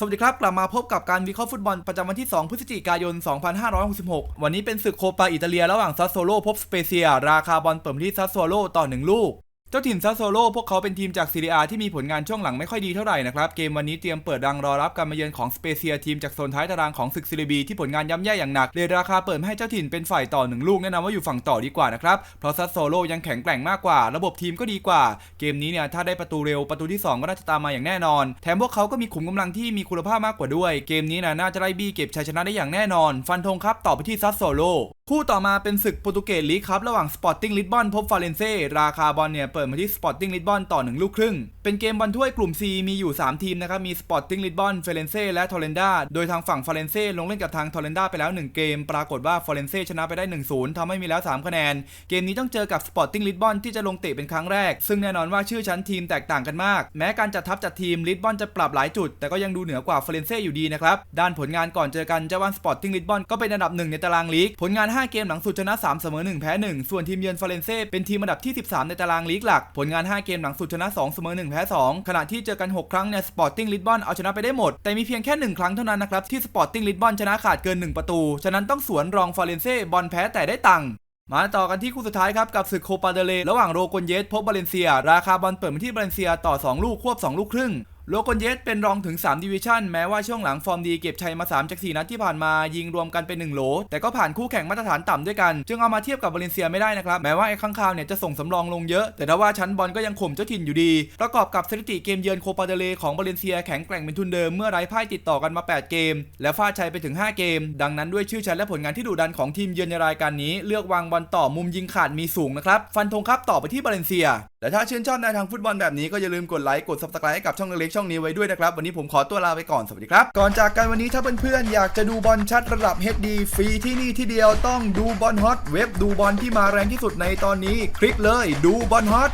สวัสดีครับ กลับมาพบกับการวิเคราะห์ฟุตบอลประจำวันที่ 2 พฤศจิกายน 2566 วันนี้เป็นศึกโคปาอิตาเลีย ระหว่างซัสโซโลพบสเปเซีย ราคาบอลเปิดที่ซัสโซโลต่อ 1 ลูก เจ้าถิ่นซัสโซโลพวกเขาเป็นทีมจากซีเรียที่มีผลงานช่วงหลังไม่ค่อยดีเท่าไหร่นะครับ เกมวันนี้เตรียมเปิดรังรอรับการมาเยือนของสเปเซียทีมจากโซนท้ายตารางของศึกซีเรียบีที่ผลงานย่ำแย่อย่างหนักเลยราคาเปิดให้เจ้าถิ่นเป็นฝ่ายต่อหนึ่งลูกแนะนำว่าอยู่ฝั่งต่อดีกว่านะครับ เพราะซัสโซโลยังแข็งแกร่งมากกว่า ระบบทีมก็ดีกว่า เกมนี้เนี่ยถ้าได้ประตูเร็วประตูที่ 2 ก็น่าจะตามมาอย่างแน่นอน แถมพวกเขาก็มีขุมกำลังที่มีคุณภาพมากกว่าด้วย เกมนี้นะน่าจะไล่บี้เก็บชัยชนะได้อย่างแน่นอน ฟันธงครับต่อไปที่ซัสโซโล คู่ต่อมาเป็นศึกโปรตุเกสลีกครับ ระหว่างสปอร์ติ้งลิสบอนพบฟาเรนเซ่ราคาบอลเนี่ยเปิดมาที่สปอร์ติ้งลิสบอนต่อ 1 ลูกครึ่ง เป็นเกมบอลถ้วยกลุ่ม C มีอยู่ 3 ทีมนะครับ มีสปอร์ติ้งลิสบอนเฟเรนเซ่และทอร์เรนดาโดยทางฝั่งฟาเรนเซ่ลงเล่นกับทางทอร์เรนดาไปแล้ว 1 เกม ปรากฏว่าฟาเรนเซ่ชนะไปได้ 1-0ทำให้มีแล้ว 3 คะแนน เกมนี้ต้องเจอกับสปอร์ติ้งลิสบอนที่จะลงเตะเป็นครั้งแรก ซึ่งแน่นอนว่าชื่อชั้นทีมแตกต่างกันมาก แม้การจัดทัพจัดทีมลิสบอนจะปรับหลายจุด แต่ก็ยังดูเหนือกว่าฟาเรนเซ่อยู่ดีนะครับด้านผลงานก่อนเจอกันเจ้าบ้านสปอร์ติ้งลิสบอนก็เป็นอันดับหนึ่งในตารางลีกผลงาน5 เกมหลังสุดชนะ 3 เสมอ 1 แพ้ 1 ส่วนทีมเยือนฟาเรนเซ่เป็นทีมอันดับที่ 13 ในตารางลีกหลัก ผลงาน 5 เกมหลังสุดชนะ 2 เสมอ 1 แพ้ 2 ขณะที่เจอกัน 6 ครั้งเนี่ยสปอร์ติ้งลิสบอนเอาชนะไปได้หมด แต่มีเพียงแค่ 1 ครั้งเท่านั้นนะครับที่สปอร์ติ้งลิสบอนชนะขาดเกิน 1 ประตู ฉะนั้นต้องสวนรองฟาเรนเซ่บอลแพ้แต่ได้ตังค์มาต่อกันที่คู่สุดท้ายครับ กับศึกโคปาเดเล ระหว่างโรโกนเยสพบบาเลนเซีย ราคาบอลเปิดมาที่บาเลนเซียต่อ 2 ลูกควบ 2 ลูกครึ่ง โลโกนเยสเป็นรองถึง 3 ดิวิชั่นแม้ว่าช่วงหลังฟอร์มดีเก็บชัยมา 3 จาก 4 นัดที่ผ่านมา ยิงรวมกันเป็น 1 โหล แต่ก็ผ่านคู่แข่งมาตรฐานต่ำด้วยกัน จึงเอามาเทียบกับบาเลนเซียไม่ได้นะครับ แม้ว่าไอ้ข้างคาวเนี่ยจะส่งสำรองลงเยอะ แต่ถ้าว่าชั้นบอลก็ยังข่มเจ้าถิ่นอยู่ดี ประกอบกับสถิติเกมเยือนโคปาเดเลของบาเลนเซียแข็งแกร่งเป็นทุนเดิมเมื่อไร้พ่ายติดต่อกันมา 8 เกม และฟาดชัยไปถึง 5 เกม ดังนั้นด้วยชื่อชั้นและผลงานที่ดุดันของทีมเยือนในรายการนี้ เลือกวางบอลต่อมุมยิงขาดมีสูงนะครับฟันธงครับต่อไปที่บาเลนเซียและถ้าชื่นชอบในทางฟุตบอลแบบนี้ก็อย่าลืมกดไลค์ กด subscribe ให้กับช่องเล็กๆช่องนี้ไว้ด้วยนะครับ วันนี้ผมขอตัวลาไปก่อน สวัสดีครับ ก่อนจากกันวันนี้ถ้าเพื่อนๆ อยากจะดูบอลชัดระดับ HD ฟรีที่นี่ที่เดียวต้องดูบอลฮอตเว็บดูบอลที่มาแรงที่สุดในตอนนี้ คลิกเลยดูบอลฮอต